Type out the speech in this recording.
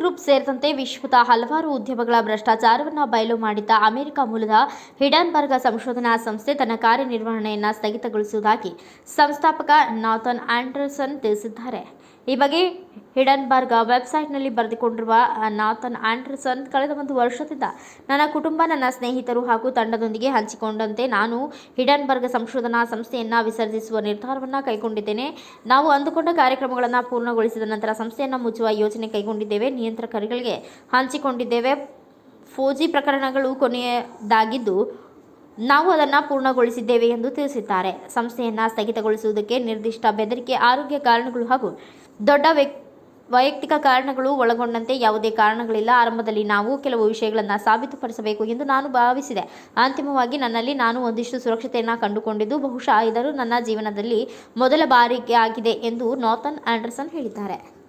Group ಸೇರಿದಂತೆ ವಿಶ್ವದ ಹಲವಾರು ಉದ್ಯಮಗಳ ಭ್ರಷ್ಟಾಚಾರವನ್ನು ಬಯಲು ಮಾಡಿದ್ದ ಅಮೆರಿಕ ಮೂಲದ ಹಿಡನ್ಬರ್ಗ ಸಂಶೋಧನಾ ಸಂಸ್ಥೆ ತನ್ನ ಕಾರ್ಯನಿರ್ವಹಣೆಯನ್ನು ಸ್ಥಗಿತಗೊಳಿಸುವುದಾಗಿ ಸಂಸ್ಥಾಪಕ ನಾಥನ್ ಆಂಡರ್ಸನ್ ತಿಳಿಸಿದ್ದಾರೆ. ಈ ಬಗ್ಗೆ ಹಿಡನ್ಬರ್ಗ್ ವೆಬ್ಸೈಟ್ನಲ್ಲಿ ಬರೆದುಕೊಂಡಿರುವ ನಾಥನ್ ಆಂಡರ್ಸನ್, ಕಳೆದ ಒಂದು ವರ್ಷದಿಂದ ನನ್ನ ಕುಟುಂಬ, ನನ್ನ ಸ್ನೇಹಿತರು ಹಾಗೂ ತಂಡದೊಂದಿಗೆ ಹಂಚಿಕೊಂಡಂತೆ ನಾನು ಹಿಡನ್ಬರ್ಗ್ ಸಂಶೋಧನಾ ಸಂಸ್ಥೆಯನ್ನು ವಿಸರ್ಜಿಸುವ ನಿರ್ಧಾರವನ್ನು ಕೈಗೊಂಡಿದ್ದೇನೆ. ನಾವು ಅಂದುಕೊಂಡ ಕಾರ್ಯಕ್ರಮಗಳನ್ನು ಪೂರ್ಣಗೊಳಿಸಿದ ನಂತರ ಸಂಸ್ಥೆಯನ್ನು ಮುಚ್ಚುವ ಯೋಜನೆ ಕೈಗೊಂಡಿದ್ದೇವೆ. ನಿಯಂತ್ರಕರಿಗೆ ಹಂಚಿಕೊಂಡಿದ್ದೇವೆ. ಫೋಜಿ ಪ್ರಕರಣಗಳು ಕೊನೆಯದಾಗಿದ್ದು, ನಾವು ಅದನ್ನು ಪೂರ್ಣಗೊಳಿಸಿದ್ದೇವೆ ಎಂದು ತಿಳಿಸಿದ್ದಾರೆ. ಸಂಸ್ಥೆಯನ್ನು ಸ್ಥಗಿತಗೊಳಿಸುವುದಕ್ಕೆ ನಿರ್ದಿಷ್ಟ ಬೆದರಿಕೆ, ಆರೋಗ್ಯ ಕಾರಣಗಳು ಹಾಗೂ ದೊಡ್ಡ ವ್ಯಕ್, ವೈಯಕ್ತಿಕ ಕಾರಣಗಳು ಒಳಗೊಂಡಂತೆ ಯಾವುದೇ ಕಾರಣಗಳಿಲ್ಲ. ಆರಂಭದಲ್ಲಿ ನಾವು ಕೆಲವು ವಿಷಯಗಳನ್ನು ಸಾಬೀತುಪಡಿಸಬೇಕು ಎಂದು ನಾನು ಭಾವಿಸಿದೆ. ಅಂತಿಮವಾಗಿ ನನ್ನಲ್ಲಿ ನಾನು ಒಂದಿಷ್ಟು ಸುರಕ್ಷತೆಯನ್ನು ಕಂಡುಕೊಂಡಿದ್ದು, ಬಹುಶಃ ಇದರೂ ನನ್ನ ಜೀವನದಲ್ಲಿ ಮೊದಲ ಬಾರಿಗೆ ಆಗಿದೆ ಎಂದು ನಾಥನ್ ಆಂಡರ್ಸನ್ ಹೇಳಿದ್ದಾರೆ.